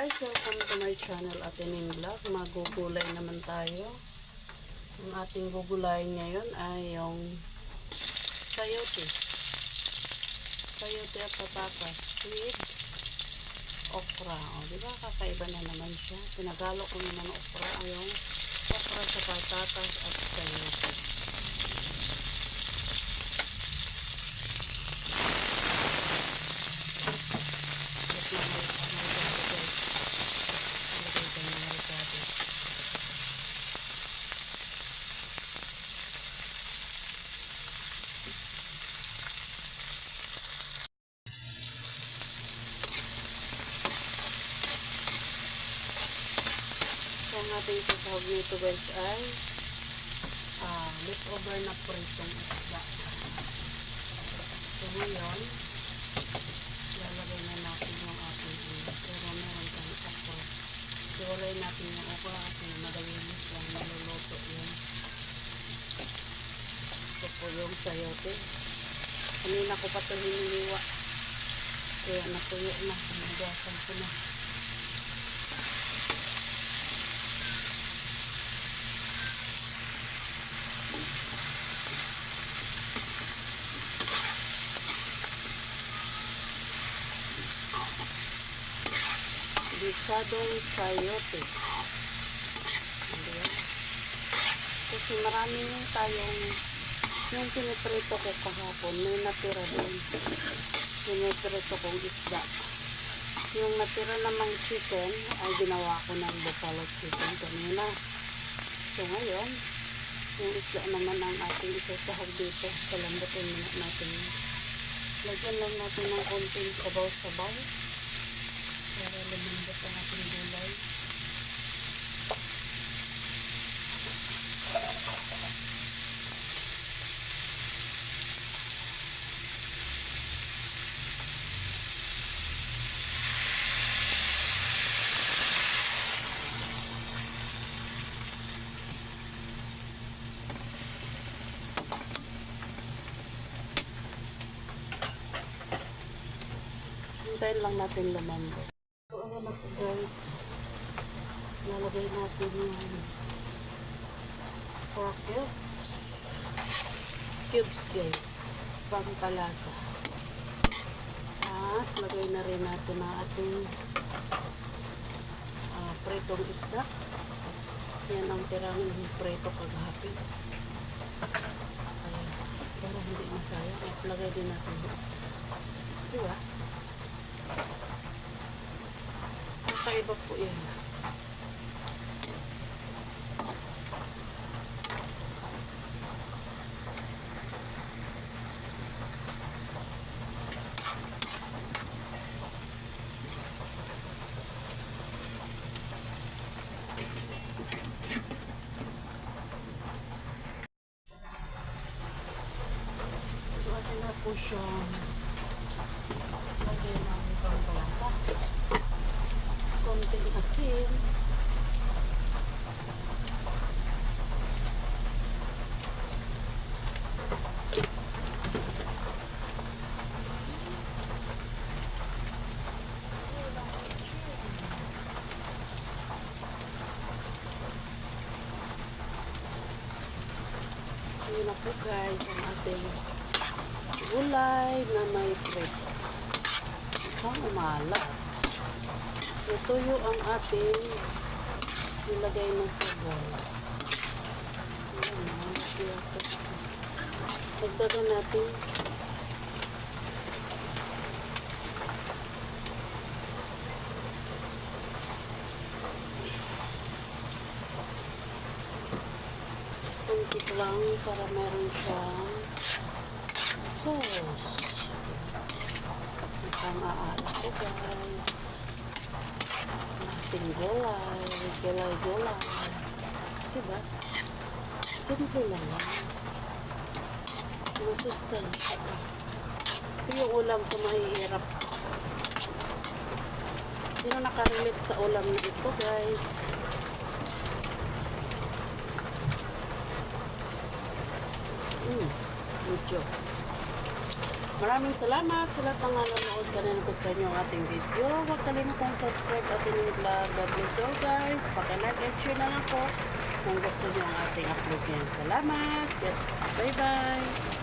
Guys, welcome to my channel Atenin Vlog. Magugulay naman tayo. Ang ating gugulayin ngayon ay yung sayote. Sayote at patatas with okra. O, di ba? Kakaiba na naman siya. Pinagalo ko naman okra yung okra sa patatas at sayote. At na may may Ilagay ko na marikado. So, ang ating sasahog nito guys ay ah, leftover na pritong isda. So, ngayon, lalagay na natin yung ating ano. Pero meron tayong okra. Siwalay natin yung okra kasi madalinis lang naluluto yun. Ito po yung sayote. Kanina ko pa ito hiniliwa. Kaya natuyo na. Nagasan ko na. Bisadong sayote. Ayan. Kasi marami yung tayong yung piniprito ko kahapon, may natira din. Piniprito kong isda. Yung natira namang chicken ay ginawa ko ng buffalo chicken kanina. So ngayon, yung isda naman ang ating isasahog dito. Palambutin muna natin. Lagyan lang natin ng konting sabaw-sabaw para lumambot ang ating gulay. Hintayin lang natin lumambot. So, ano na po guys. Lalagay natin yung pork cubes. Cubes guys. Pangpalasa. At lagay na rin natin ang ating ah, pritong isda. Yan ang tirang prito kagahapin. Ayan. Para hindi masayang. At lagay din natin. Diba? Kakaiba po na po siya. Lagyan namin pang palasa konting asin. So yun na po guys ang ating gulay na may prito. Mukhang umala. Natuyo ang ating nilagay na sabaw. Dagdagan natin. Kunti lang para meron siyang sauce. Mukhang aala ko guys ating gulay, gulay-gulay. Diba? Simple lang yan. Masustansya. Ito yung ulam sa mahihirap. Sino nakarelate sa ulam na ito, guys? Mm, medyo. Maraming salamat sa lahat ng nanonood. Sana nagustuhan niyo ating video. Huwag kalimutan subscribe at inyong vlog. God bless you guys. Paki-like and share na lang po kung gusto niyo ang ating upload yan. Salamat. Bye-bye.